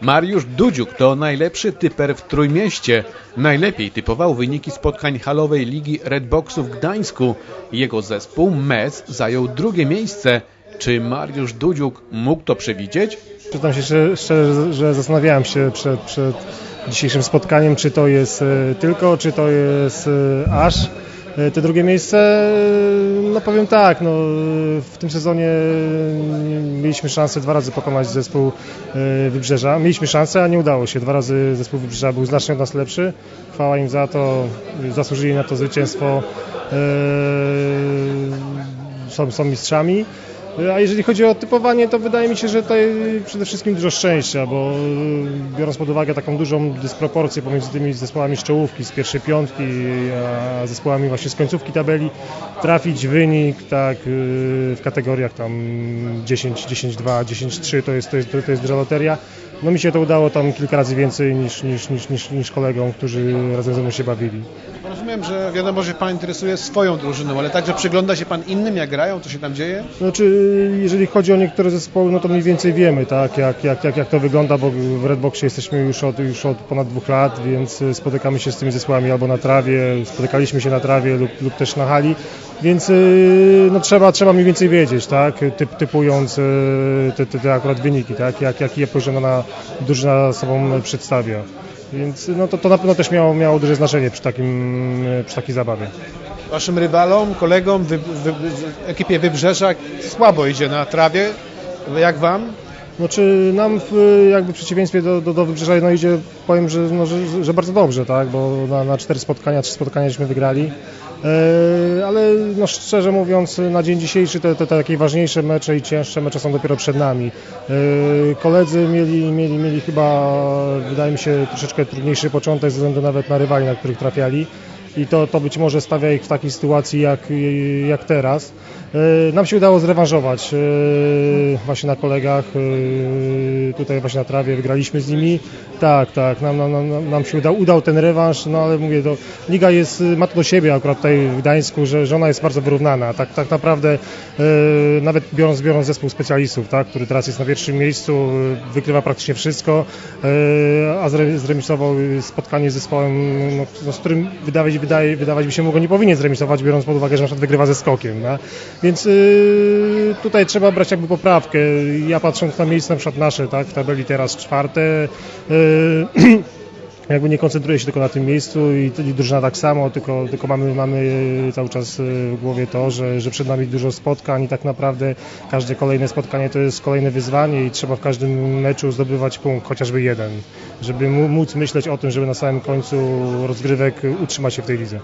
Mariusz Dudziuk to najlepszy typer w Trójmieście. Najlepiej typował wyniki spotkań halowej ligi Redboxu w Gdańsku. Jego zespół MES zajął drugie miejsce. Czy Mariusz Dudziuk mógł to przewidzieć? Przyznam się szczerze, szczerze, że zastanawiałem się przed, przed dzisiejszym spotkaniem, czy to jest e, tylko, czy to jest e, aż te drugie miejsce. E, No powiem tak, no, w tym sezonie mieliśmy szansę dwa razy pokonać zespół e, Wybrzeża. Mieliśmy szansę, a nie udało się. Dwa razy zespół Wybrzeża był znacznie od nas lepszy. Chwała im za to, zasłużyli na to zwycięstwo. E, Są, są mistrzami. A jeżeli chodzi o typowanie, to wydaje mi się, że to przede wszystkim dużo szczęścia, bo y, biorąc pod uwagę taką dużą dysproporcję pomiędzy tymi zespołami z czołówki, z pierwszej piątki, a zespołami właśnie z końcówki tabeli, trafić wynik tak y, w kategoriach tam 10, 10, 2, 10, 3 to jest, to jest, to jest duża loteria. No mi się to udało tam kilka razy więcej niż, niż, niż, niż, niż kolegom, którzy razem ze mną się bawili. Rozumiem, że wiadomo, że Pan interesuje swoją drużyną, ale także przygląda się Pan innym, jak grają, co się tam dzieje? Znaczy, jeżeli chodzi o niektóre zespoły, no to mniej więcej wiemy, tak, jak, jak, jak, jak to wygląda, bo w Redboxie jesteśmy już od, już od ponad dwóch lat, więc spotykamy się z tymi zespołami albo na trawie, spotykaliśmy się na trawie lub, lub też na hali, więc yy, no, trzeba, trzeba mniej więcej wiedzieć, tak, typ, typując yy, te, te, te akurat wyniki, tak, jak, jaki poziom na drużyna sobą przedstawia. Więc no, to, to na pewno też miało, miało duże znaczenie przy, takim, przy takiej zabawie. Waszym rywalom, kolegom, wy, wy, ekipie Wybrzeża słabo idzie na trawie. Jak Wam? Znaczy nam w, jakby w przeciwieństwie do, do, do Wybrzeża no idzie, powiem, że, no, że, że bardzo dobrze, tak, bo na, na cztery spotkania, trzy spotkania żeśmy wygrali. E, ale no, szczerze mówiąc na dzień dzisiejszy te, te, te takie ważniejsze mecze i cięższe mecze są dopiero przed nami. E, koledzy mieli, mieli, mieli chyba, wydaje mi się, troszeczkę trudniejszy początek ze względu nawet na rywali, na których trafiali i to, to być może stawia ich w takiej sytuacji jak, jak teraz. E, Nam się udało zrewanżować e, właśnie na kolegach, e, tutaj właśnie na trawie, wygraliśmy z nimi. Tak, tak, nam, nam, nam, nam się udał, udał ten rewanż, no ale mówię, to, liga jest, ma to do siebie akurat tutaj w Gdańsku, że, że ona jest bardzo wyrównana. Tak, tak naprawdę nawet biorąc, biorąc zespół specjalistów, tak, który teraz jest na pierwszym miejscu, wykrywa praktycznie wszystko, a zremisował spotkanie z zespołem, no, z którym wydawać, wydaje, wydawać by się mogło nie powinien zremisować, biorąc pod uwagę, że na przykład wygrywa ze skokiem. Więc y, tutaj trzeba brać jakby poprawkę. Ja patrząc na miejsce na przykład nasze, tak, w tabeli teraz czwarte, y, jakby nie koncentruję się tylko na tym miejscu i, i drużyna tak samo, tylko, tylko mamy, mamy cały czas w głowie to, że, że przed nami dużo spotkań i tak naprawdę każde kolejne spotkanie to jest kolejne wyzwanie i trzeba w każdym meczu zdobywać punkt, chociażby jeden, żeby móc myśleć o tym, żeby na samym końcu rozgrywek utrzymać się w tej lidze.